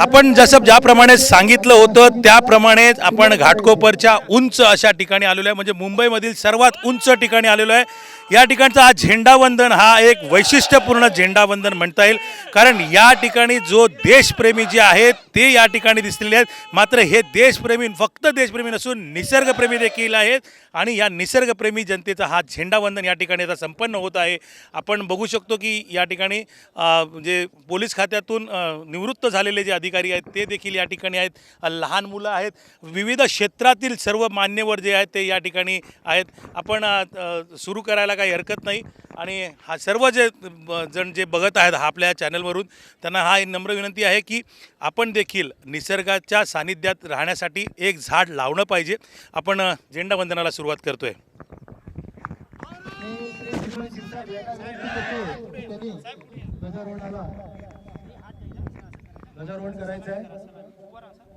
आपण जसं ज्याप्रमाणे सांगितलं होतं त्याप्रमाणेच आपण घाटकोपरच्या उंच अशा ठिकाणी आलेलो आहे. म्हणजे मुंबईमधील सर्वात उंच ठिकाणी आलेलो आहे. या ठिकाणचा हा झेंडावंदन हा एक वैशिष्ट्यपूर्ण झेंडावंदन म्हणता येईल. कारण या ठिकाणी जो देशप्रेमी जे आहेत ते या ठिकाणी दिसलेले आहेत. मात्र हे देशप्रेमी फक्त देशप्रेमी नसून निसर्गप्रेमी देखील आहेत. आणि या निसर्गप्रेमी जनतेचा हा झेंडावंदन या ठिकाणी आता संपन्न होत आहे. आपण बघू शकतो की या ठिकाणी म्हणजे पोलीस खात्यातून निवृत्त झालेले जे अधिकारी आहेत ते देखील या ठिकाणी आहेत. लहान मुलं आहेत. विविध क्षेत्रातील सर्व मान्यवर जे आहेत ते या ठिकाणी आहेत. आपण सुरू करायला काही हरकत नाही. आणि हा सर्व जे ब- जण जे बघत आहेत हा आपल्या चॅनलवरून त्यांना हा नम्र विनंती आहे की आपण देखील निसर्गाच्या सानिध्यात राहण्यासाठी एक झाड लावणं पाहिजे. आपण झेंडावंदनाला सुरुवात करतोय. ध्वजारोहण करायचं आहे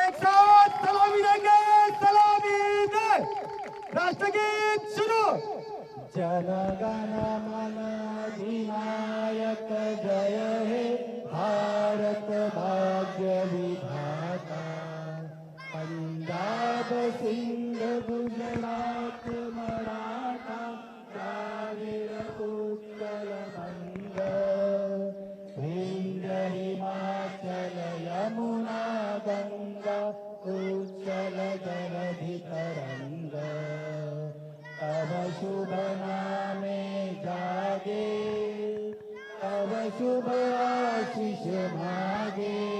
एक साथ सलामी देंगे सलामी दे राष्ट्रगीत शुरू जनगण मन अधिनायक जय हे भारत भाग्य विधाता पंजाब सिंध गुजरात शुभ नामे जागे तव शुभ आशीष मागे।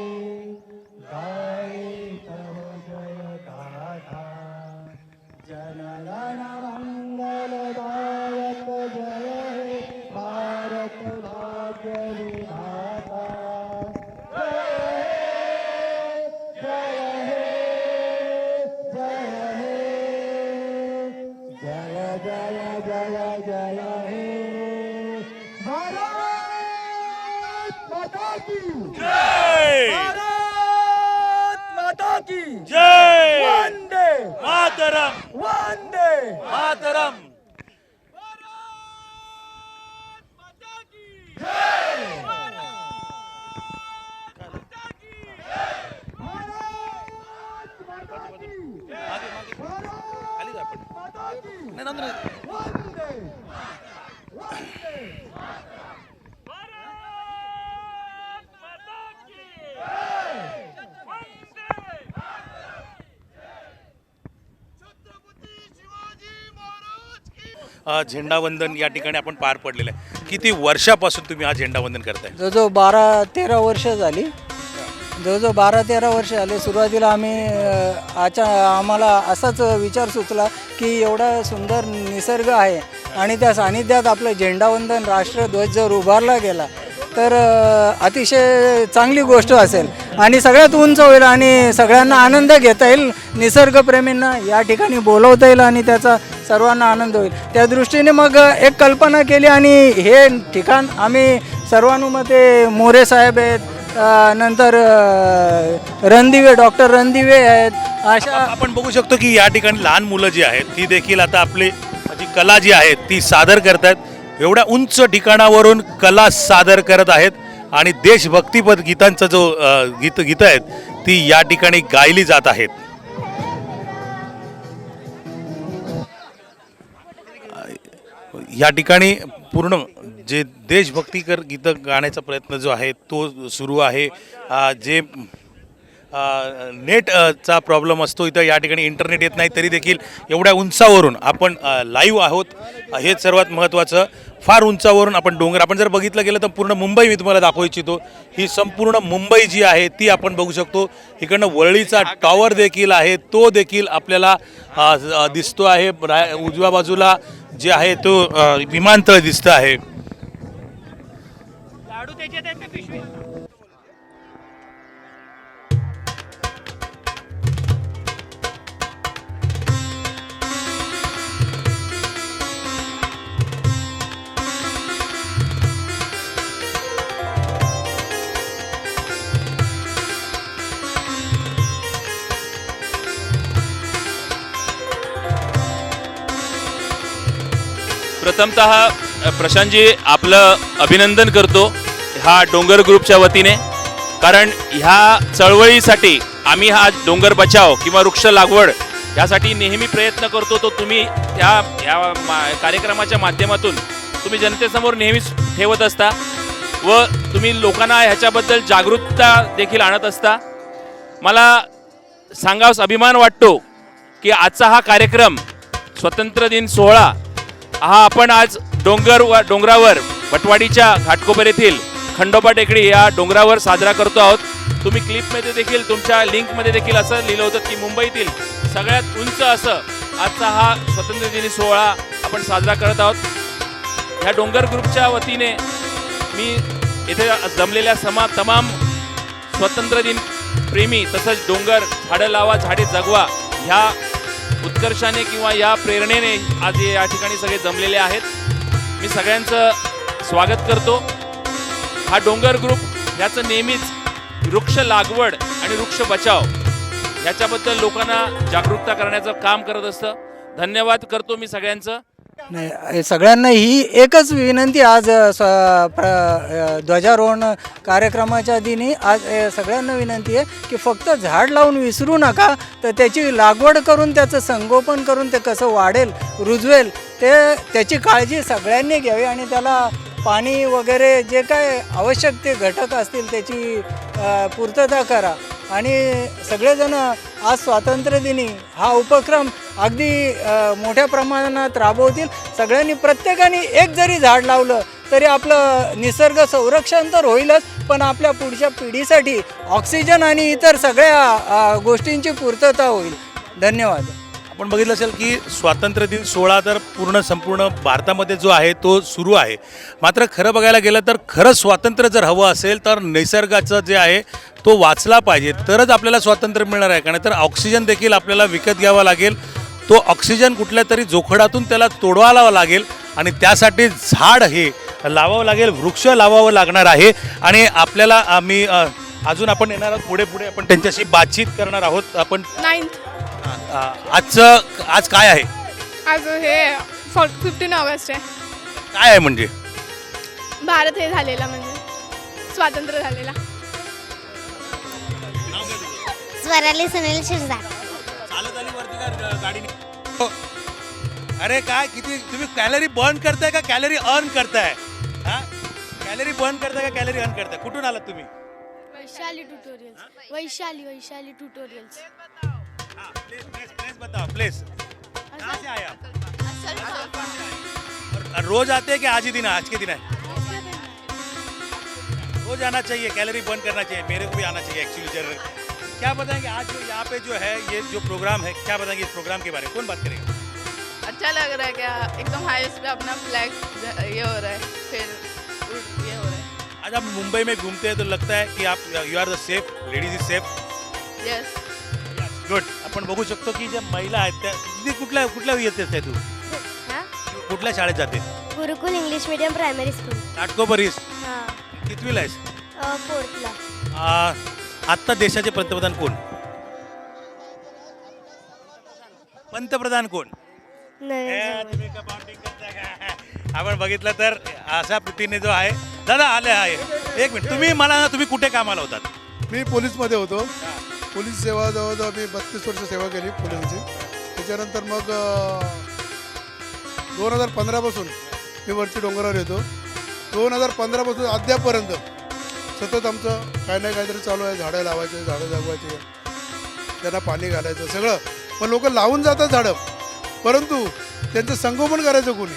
झेंडावंदन या ठिकाणी आपण पार पडलेलं आहे. किती वर्षापासून तुम्ही हा झेंडावंदन करताय? जवळजवळ बारा तेरा वर्ष झाली. जवळजवळ बारा तेरा वर्ष झाले. सुरुवातीला आम्ही आचा आम्हाला असाच विचार सुचला की एवढा सुंदर निसर्ग आहे आणि त्या सानिध्यात आपलं झेंडावंदन राष्ट्रध्वज जर उभारला गेला तर अतिशय चांगली गोष्ट असेल. आणि सगळ्यात उंच होईल आणि सगळ्यांना आनंद घेता येईल. निसर्गप्रेमींना या ठिकाणी बोलवता येईल आणि त्याचा सर्वांना आनंद होईल. त्या दृष्टीने मग एक कल्पना केली आणि हे ठिकाण आम्ही सर्वानुमते मोरे साहेब आहेत नंतर रणदिवे डॉक्टर रणदिवे आहेत अशा आपण बघू शकतो की या ठिकाणी लहान मुलं जी आहेत ती देखील आता आपली जी कला जी आहे ती सादर करतात एवढ्या उंच ठिकाणावरून कला सादर करत आहेत आणि देशभक्तीपद गीतांचं जो गीत गीतं आहेत ती या ठिकाणी गायली जात आहेत. या ठिकाणी पूर्ण जे देशभक्तीकर गीतं गाण्याचा प्रयत्न जो आहे तो सुरू आहे. जे नेटचा प्रॉब्लेम असतो इथं या ठिकाणी इंटरनेट येत नाही तरी देखील एवढ्या उंचावरून आपण लाईव्ह आहोत. हेच सर्वात महत्त्वाचं फार उंचावरून आपण डोंगर आपण जर बघितलं गेलं तर पूर्ण मुंबई मी तुम्हाला दाखवू इच्छितो. ही संपूर्ण मुंबई जी आहे ती आपण बघू शकतो. इकडनं वरळीचा टॉवर देखील आहे तो देखील आपल्याला दिसतो आहे. रा- उजव्या बाजूला जे आहे तो अ, विमानतळ दिसतं आहे. प्रथमतः प्रशांतजी आपलं अभिनंदन करतो हा डोंगर ग्रुपच्या वतीने. कारण ह्या चळवळीसाठी आम्ही हा डोंगर बचाव किंवा वृक्ष लागवड यासाठी नेहमी प्रयत्न करतो. तो तुम्ही त्या या मा- कार्यक्रमाच्या माध्यमातून तुम्ही जनतेसमोर नेहमीच ठेवत असता व तुम्ही लोकांना ह्याच्याबद्दल जागरूकता देखील आणत असता. मला सांगावस अभिमान वाटतो की आजचा हा कार्यक्रम स्वतंत्र दिन सोहळा हा आपण आज डोंगर व डोंगरावर भटवाडीच्या घाटकोपर येथील खंडोबा टेकडी या डोंगरावर साजरा करतो आहोत. तुम्ही क्लिपमध्ये देखील तुमच्या लिंकमध्ये देखील असं लिहिलं होतं की मुंबईतील सगळ्यात उंच असं आजचा हा स्वतंत्र दिनी सोहळा आपण साजरा करत आहोत. ह्या डोंगर ग्रुपच्या वतीने मी इथे जमलेल्या समा तमाम स्वतंत्र दिन प्रेमी तसंच डोंगर झाडं लावा झाडे जगवा ह्या उत्कर्षाने किंवा या प्रेरणेने आज हे या ठिकाणी सगळे जमलेले आहेत. मी सगळ्यांचं स्वागत करतो. हा डोंगर ग्रुप याचं नेहमीच वृक्ष लागवड आणि वृक्ष बचाव याच्याबद्दल लोकांना जागरूकता करण्याचं काम करत असतं. धन्यवाद करतो मी सगळ्यांचं. नाही सगळ्यांना ही एकच विनंती आज स्व प्र ध्वजारोहण कार्यक्रमाच्या दिनी आज सगळ्यांना विनंती आहे की फक्त झाड लावून विसरू नका तर त्याची लागवड करून त्याचं संगोपन करून ते कसं वाढेल रुजवेल ते त्याची काळजी सगळ्यांनी घ्यावी आणि त्याला पाणी वगैरे जे काय आवश्यक ते घटक असतील त्याची पूर्तता करा. आणि सगळेजण आज स्वातंत्र्यदिनी हा उपक्रम अगदी मोठ्या प्रमाणात राबवतील. सगळ्यांनी प्रत्येकाने एक जरी झाड लावलं तरी आपलं निसर्ग संरक्षण तर होईलच पण आपल्या पुढच्या पिढीसाठी ऑक्सिजन आणि इतर सगळ्या गोष्टींची पूर्तता होईल. धन्यवाद. आपण बघितलं असेल की स्वातंत्र्य दिन सोहळा तर पूर्ण संपूर्ण भारतामध्ये जो आहे तो सुरू आहे. मात्र खरं बघायला गेलं तर खरं स्वातंत्र्य जर हवं असेल तर निसर्गाचं जे आहे तो वाचला पाहिजे. तरच आपल्याला स्वातंत्र्य मिळणार आहे. कारण तर ऑक्सिजन देखील आपल्याला विकत घ्यावा लागेल. तो ऑक्सिजन कुठल्या तरी जोखडातून त्याला तोडवावा लागेल आणि त्यासाठी झाड हे लावावं लागेल वृक्ष लावावं लागणार आहे. आणि आपल्याला आम्ही अजून आपण येणार आहोत पुढे पुढे आपण त्यांच्याशी बातचीत करणार आहोत. आपण नाईन्थ आजचं आज काय आहे? आज हे फिफ्टीन ऑगस्ट आहे काय आहे म्हणजे? भारत हे झालेला म्हणजे. स्वातंत्र्य झालेला. स्वराली सुनील शिरसाट. गाडी अरे काय किती तुम्ही कॅलरी बर्न करताय का कॅलरी अर्न करताय? हा? कॅलरी बर्न करताय का कॅलरी अर्न करताय? कुठून आलात तुम्ही? वैशाली ट्युटोरियल्स वैशाली वैशाली ट्युटोरियल्स हाँ प्लीज़ प्लीज़ प्लीज़ बताओ प्लीज़ कहाँ से आए आप? और रोज आते हैं कि आज ही दिन है आज के दिन है? रोज आना चाहिए कैलोरी बर्न करना चाहिए मेरे को भी आना चाहिए एक्चुअली ज़रूर। क्या बताएँगे आज जो यहाँ पे जो है ये जो प्रोग्राम है क्या बताएँगे इस प्रोग्राम के बारे में? कौन बात करेगा? अच्छा लग रहा है क्या? एकदम हाईएस्ट पे अपना फ्लैग ये हो रहा है फिर ये हो रहा है। आज आप मुंबई में घूमते हैं तो लगता है की आप you are the safe ladies is safe yes good आपण बघू शकतो की ज्या महिला आहेत त्या कुठल्या कुठल्या येते तू? कुठल्या शाळेत जाते? Gurukul English medium primary school हां. कितवीला आहेस? फोर्थला आ, आत्ता देशाचे पंतप्रधान कोण? पंतप्रधान कोण? हे, तुम्ही का bounding करताय? का? आपण बघितलं तर अशा पद्धतीने जो आहे दादा आले आहे. एक मिनिट तुम्ही मला ना तुम्ही कुठे कामाला होतात? मी पोलीसमध्ये होतो. पोलीस सेवा जवळजवळ मी बत्तीस वर्ष सेवा केली पोलिसांची. त्याच्यानंतर मग दोन हजार पंधरापासून मी वरती डोंगरावर येतो. दोन हजार पंधरापासून अद्यापपर्यंत सतत आमचं काय नाही काहीतरी चालू आहे. झाडं लावायचे झाडं जगवायचे. त्यांना पाणी घालायचं सगळं. पण लोक लावून जातात झाडं. परंतु त्यांचं संगोपन करायचं कोणी?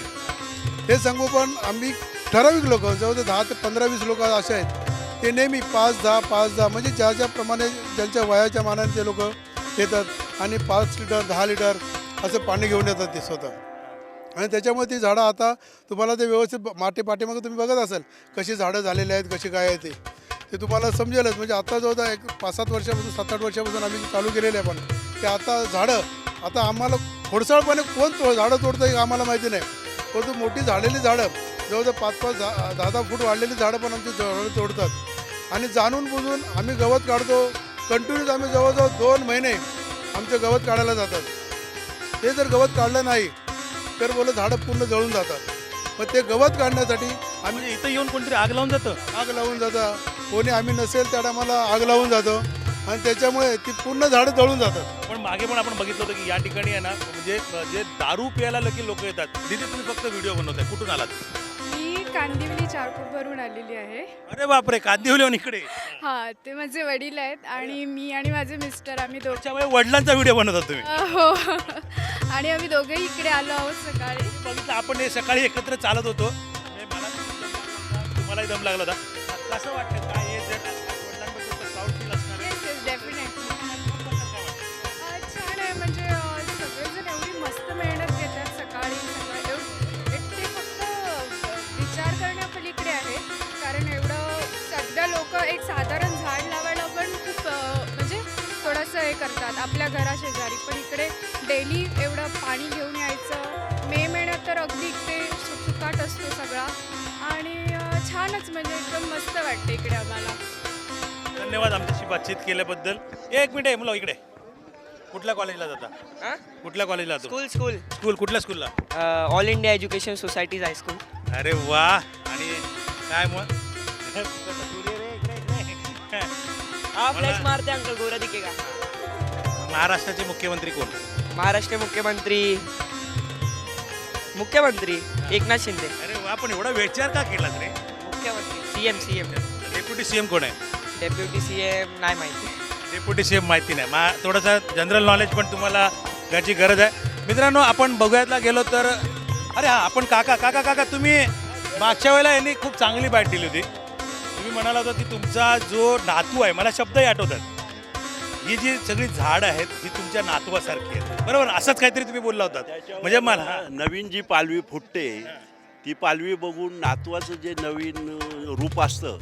हे संगोपन आम्ही ठराविक लोक जवळजवळ दहा ते पंधरा वीस लोक असे आहेत. ते नेहमी पाच दहा पाच दहा म्हणजे ज्या ज्याप्रमाणे ज्यांच्या वयाच्या मानाने ते लोक येतात आणि पाच लिटर दहा लिटर असं पाणी घेऊन येतात ते स्वतः. आणि त्याच्यामुळे ती झाडं आता तुम्हाला ते व्यवस्थित माटे पाठीमागं तुम्ही बघत असाल कशी झाडं झालेली आहेत कशी काय आहे ते. ते तुम्हाला समजेलच म्हणजे आता जवळ एक पाच सात वर्षापासून सात आठ वर्षापासून आम्ही चालू केलेलं आहे पण ते आता झाडं आता आम्हाला खोडसाळपणे कोण तो झाडं तोडतं हे आम्हाला माहिती नाही. परंतु मोठी झालेली झाडं जवळजवळ पाच पाच दहा दहा दहा फूट वाढलेली झाडं पण आमची झाडं तोडतात. आणि जाणून बुजून आम्ही गवत काढतो. कंटिन्यूज आम्ही जवळजवळ दोन महिने आमचं गवत काढायला जातात. ते जर गवत काढलं नाही तर बोल झाडं पूर्ण जळून जातात. मग ते गवत काढण्यासाठी आम्ही म्हणजे इथं येऊन कोणतरी आग लावून जातं? आग लावून जातं कोणी आम्ही नसेल त्या टायमाला आग लावून जातो. आणि त्याच्यामुळे ती पूर्ण झाडं जळून जातात. पण मागे पण आपण बघितलं होतं की या ठिकाणी आहे ना म्हणजे जे दारू प्यायला लकी लोक येतात तिथे तुम्ही फक्त व्हिडिओ बनवताय. कुठून आलात? कांदिवली चारकोपवरून आलेली आहे. अरे बापरे कांदिवलीहून इकडे. हां ते माझे वडील आहेत आणि मी आणि माझे मिस्टर आम्ही दोघं त्याच्यामुळे वडिलांचा व्हिडिओ बनवतात तुम्ही. हो. आणि आम्ही दोघेही इकडे आलो आहोत सकाळी. बघितलं आपण हे सकाळी एकत्र चालत होतो. हे मला होता, तुम्हालाही दम लागला होता. कसं वाटतं करतात आपल्या घराशेजारी. पण इकडे डेली एवढं पाणी घेऊन यायचं. मे महिन्यात तर अगदी इकडे सुकसुकाट असतो सगळा. आणि छानच म्हणजे एकदम मस्त वाटते इकडे आम्हाला. धन्यवाद आमच्याशी बातचीत केल्याबद्दल. एक मिनिट आहे मुलं इकडे. कुठल्या कॉलेजला जाता? हा? कुठल्या कॉलेजला जातो? School school. स्कूल कुठल्या स्कूलला? All India education societies high school अरे वा. आणि काय मग? सूर्य रे, इकडे, इकडे. हा मला- फ्लॅश मारते अंकल गोरा दिखेगा महाराष्ट्राचे मुख्यमंत्री कोण? महाराष्ट्र मुख्यमंत्री. मुख्यमंत्री एकनाथ शिंदे. अरे वा पण एवढा विचार का केलास रे? मुख्यमंत्री C M C M deputy CM कोण आहे? डेप्युटी सी एम नाही माहिती. डेप्युटी सीएम माहिती नाही. मा थोडंसं जनरल नॉलेज पण तुम्हाला याची गरज आहे. मित्रांनो आपण बघूयातला गेलो तर अरे हा आपण काका काका काका तुम्ही मागच्या वेळेला यांनी खूप चांगली बॅट दिली होती. तुम्ही म्हणाला होता की तुमचा जो नातू आहे मला शब्दही आठवतात. ही जी सगळी झाडं आहेत ही तुमच्या नातवासारखी आहेत. बरोबर? असंच काहीतरी तुम्ही बोलला होता म्हणजे मला नवीन जी पालवी फुटते ती पालवी बघून नातवाचं जे नवीन रूप असतं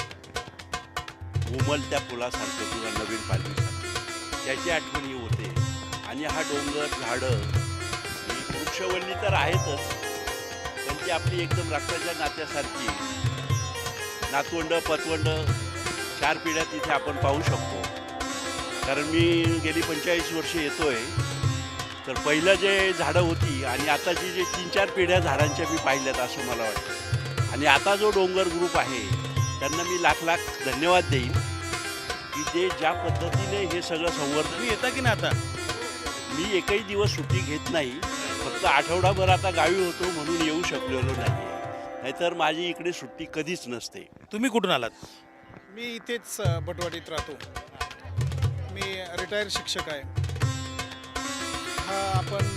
उमल त्या फुलासारखं किंवा नवीन पालवी त्याची आठवणी होते. आणि हा डोंगर झाडं ही वृक्षवल्ली तर आहेतच पण ती आपली एकदम रक्ताच्या नात्यासारखी नातवंड पतवंड चार पिढ्या तिथे आपण पाहू शकतो. कारण मी गेली पंचेचाळीस वर्ष येतोय. तर पहिलं जे झाडं होती आणि आताची जे तीन चार पिढ्या झाडांच्या मी पाहिल्यात असं मला वाटतं. आणि आता जो डोंगर ग्रुप आहे त्यांना मी लाख लाख धन्यवाद देईन. की ते ज्या पद्धतीने हे सगळं संवर्धन येता की नाही आता? मी एकही दिवस सुट्टी घेत नाही. फक्त आठवडाभर आता गावी होतो म्हणून येऊ शकलेलो नाही. नाहीतर माझी इकडे सुट्टी कधीच नसते. तुम्ही कुठून आलात? मी इथेच बटवाडीत राहतो. मी रिटायर शिक्षक आहे. हा आपण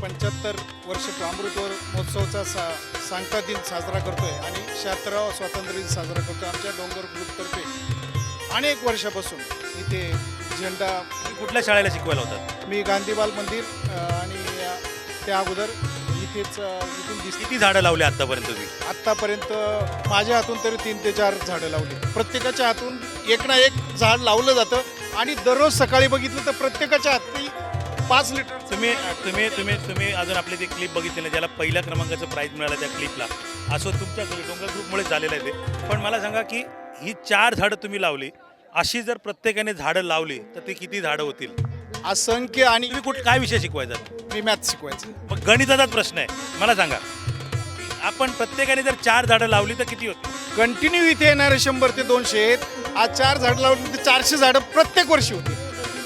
पंच्याहत्तर वर्ष अमृतवर महोत्सवाचा सा सांगता दिन साजरा करतोय आणि शहात्तरावा स्वातंत्र्य दिन साजरा करतोय आमच्या डोंगर ग्रुपतर्फे अनेक वर्षापासून इथे झेंडा कुठल्या शाळेला शिकवायला होतात? मी गांधीबाल मंदिर आणि त्या अगोदर अ, इथून दिसते. किती झाडं लावली आतापर्यंत तुम्ही? आत्तापर्यंत माझ्या हातून तरी तीन ते चार झाडं लावली. प्रत्येकाच्या हातून एक ना एक झाड लावलं जातं आणि दररोज सकाळी बघितलं तर प्रत्येकाच्या हाती पाच लिटर तुम्ही तुम्ही तुम्ही तुम्ही अजून आपली ती क्लिप बघितली ना ज्याला पहिल्या क्रमांकाचं प्राईज मिळालं त्या क्लिपला असं तुमच्या डोंगर ग्रुपमुळे झालेलं आहे ते. पण मला सांगा की ही चार झाडं तुम्ही लावली अशी जर प्रत्येकाने झाडं लावली तर ती किती झाडं होतील? असंख्य आणि तुम्ही कुठं काय विषय शिकवायचा? मी मॅथ शिकवायचं. मग गणिताचाच प्रश्न आहे. मला सांगा. आपण प्रत्येकाने जर चार झाडं लावली तर किती होती कंटिन्यू इथे येणारे शंभर ते दोनशे आहेत. आज चार झाडं लावली तर चारशे झाडं प्रत्येक वर्षी होती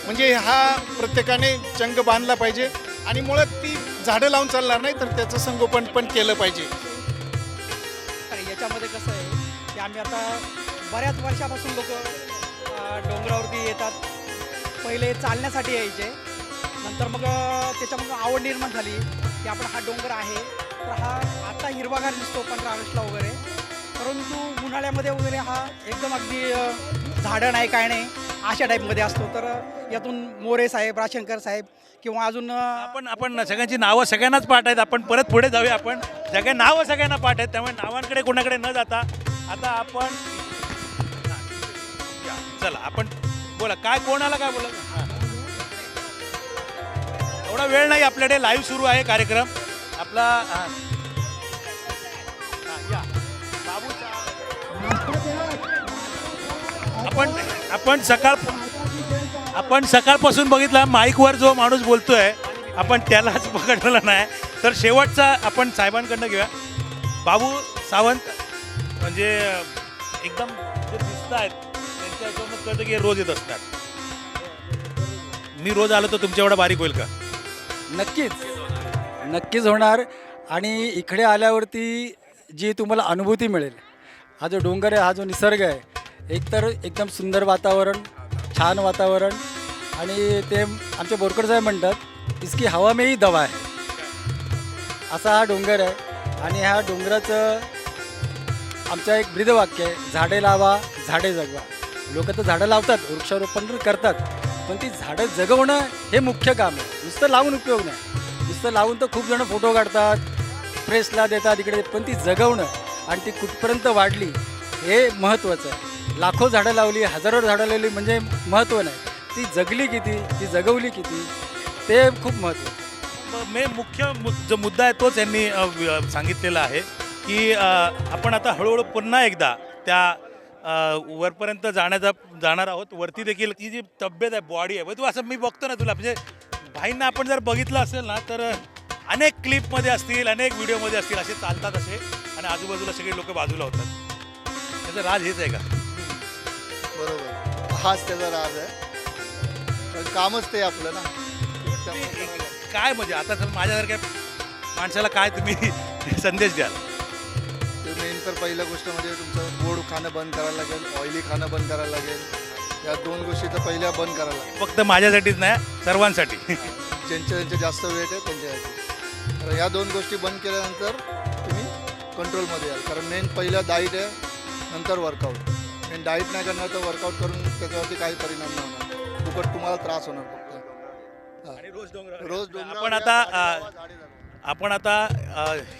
म्हणजे हा प्रत्येकाने चंग बांधला पाहिजे. आणि मुळात ती झाडं लावून चालणार नाही तर त्याचं संगोपन पण केलं पाहिजे. तर याच्यामध्ये कसं आहे की आम्ही आता बऱ्याच वर्षापासून लोक डोंगरावरती येतात. पहिले चालण्यासाठी यायचे. नंतर मग त्याच्यामधून आवड निर्माण झाली की आपण हा डोंगर आहे. तर हा आता हिरवागार दिसतो पंधरा ऑगस्टला वगैरे. परंतु उन्हाळ्यामध्ये वगैरे हा एकदम अगदी झाडं नाही काय नाही अशा टाईपमध्ये असतो. तर यातून मोरे साहेब राशंकर साहेब किंवा अजून आपण आपण सगळ्यांची नावं सगळ्यांनाच पाठ आहेत. आपण परत पुढे जाऊया आपण. सगळ्या नावं सगळ्यांना पाठ आहेत. त्यामुळे नावांकडे कोणाकडे न जाता आता आपण चला आपण बोला काय कोणाला काय बोला एवढा वेळ नाही आपल्याकडे लाईव्ह सुरू आहे कार्यक्रम. आपला या. बाबूचा- आपण आपण सकाळ आपण सकाळपासून बघितला माईकवर जो माणूस बोलतोय आपण त्यालाच पकडलेला नाही. तर शेवटचा आपण साहेबांकडनं घेऊया. बाबू सावंत म्हणजे एकदम जे दिसत आहेत कळतं की हे रोज येत असतात. मी रोज आलो तर तुमच्या एवढा बारीक होईल का? नक्कीच. नक्कीच होणार. आणि इकडे आल्यावरती जी तुम्हाला अनुभूती मिळेल हा जो डोंगर आहे हा जो निसर्ग आहे एकतर एकदम सुंदर वातावरण छान वातावरण आणि ते आमचे बोरकर साहेब म्हणतात इसकी हवा मेही दवा आहे असा हा डोंगर आहे आणि ह्या डोंगराचं आमचं एक ब्रीदवाक्य आहे झाडे लावा झाडे जगवा. लोक तर झाडं लावतात वृक्षारोपण तर करतात पण ती झाडं जगवणं हे मुख्य काम आहे. नुसतं लावून उपयोग नाही. नुसतं लावून तर खूप जण फोटो काढतात प्रेसला देतात इकडे पण ती जगवणं आणि ती कुठपर्यंत वाढली हे महत्त्वाचं आहे. लाखो झाडं लावली हजारो झाडं लावली म्हणजे महत्त्व नाही. ती जगली किती ती जगवली किती ते खूप महत्त्व मे मुख्य मु- जो मुद्दा आहे तोच यांनी सांगितलेला आहे की आपण आता हळूहळू पुन्हा एकदा त्या वरपर्यंत जाण्याचा जाणार आहोत. वरती देखील ती जी तब्येत आहे बॉडी आहे तू असं मी बघतो ना तुला. म्हणजे भाईंना आपण जर बघितलं असेल ना तर अनेक क्लिपमध्ये असतील अनेक व्हिडिओमध्ये असतील असे चालतात असे. आणि आजूबाजूला सगळे लोक बाजूला होतात. त्याचं राज हेच आहे का? बरोबर. हाच त्याचा राज आहे. पण कामच ते आपलं ना. त्यामुळे काय म्हणजे आता तर माझ्यासारख्या माणसाला काय तुम्ही संदेश द्याल? तर पहिल्या गोष्ट म्हणजे तुमचं गोड खाणं बंद करायला लागेल ऑइली खाणं बंद करायला लागेल. या दोन गोष्टी तर पहिल्या बंद करायला लागेल फक्त माझ्यासाठीच नाही सर्वांसाठी. ज्यांचे ज्यांचे जास्त वेट आहे त्यांच्यासाठी तर ह्या दोन गोष्टी बंद केल्यानंतर तुम्ही कंट्रोलमध्ये याल कारण मेन पहिल्या डाईट आहे नंतर वर्कआउट मेन डाईट नाही करणार तर वर्कआउट करून त्याच्यावरती काही परिणाम नाही होणार. फुकट तुम्हाला त्रास होणार फक्त. रोज डोंगरावर आपण या, आता. आपण आता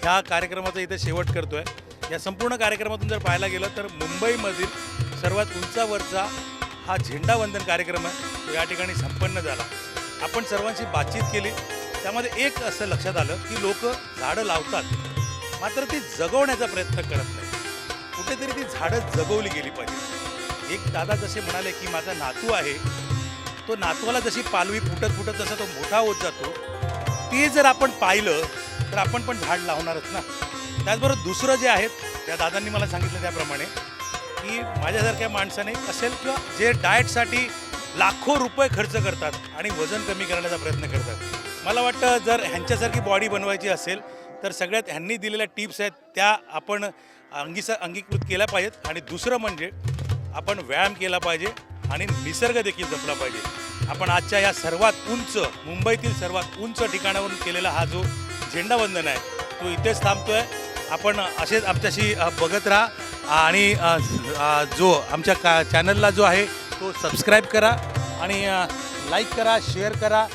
ह्या कार्यक्रमाचा इथे शेवट करतोय. या संपूर्ण कार्यक्रमातून जर पाहायला गेलं तर मुंबईमधील सर्वात उंचावरचा हा झेंडावंदन कार्यक्रम आहे. तो या ठिकाणी संपन्न झाला. आपण सर्वांशी बातचीत केली. त्यामध्ये एक असं लक्षात आलं की लोक झाडं लावतात मात्र ती जगवण्याचा प्रयत्न करत नाही कुठेतरी ती झाडं जगवली गेली पाहिजे एक दादा जसे म्हणाले की माझा नातू आहे तो नातवाला जशी पालवी फुटत फुटत जसा तो मोठा होत जातो ते जर आपण पाहिलं तर आपण पण झाड लावणारच ना. त्याचबरोबर दुसरं जे आहेत त्या दादांनी मला सांगितलं त्याप्रमाणे की माझ्यासारख्या माणसाने असेल किंवा जे डाएटसाठी लाखो रुपये खर्च करतात आणि वजन कमी करण्याचा प्रयत्न करतात. मला वाटतं जर ह्यांच्यासारखी बॉडी बनवायची असेल तर सगळ्यात ह्यांनी दिलेल्या टिप्स आहेत त्या आपण अंगीस अंगीकृत केल्या पाहिजेत. आणि दुसरं म्हणजे आपण व्यायाम केला पाहिजे आणि निसर्ग देखील जपला पाहिजे. आपण आजच्या या सर्वात उंच मुंबईतील सर्वात उंच ठिकाणावरून केलेला हा जो झेंडावंदन आहे. तो इथेच थांबतोय. आपण असेच आमच्याशी बघत राहा. आणि जो आमच्या का चॅनलला जो आहे तो सबस्क्राईब करा. आणि लाईक करा शेअर करा.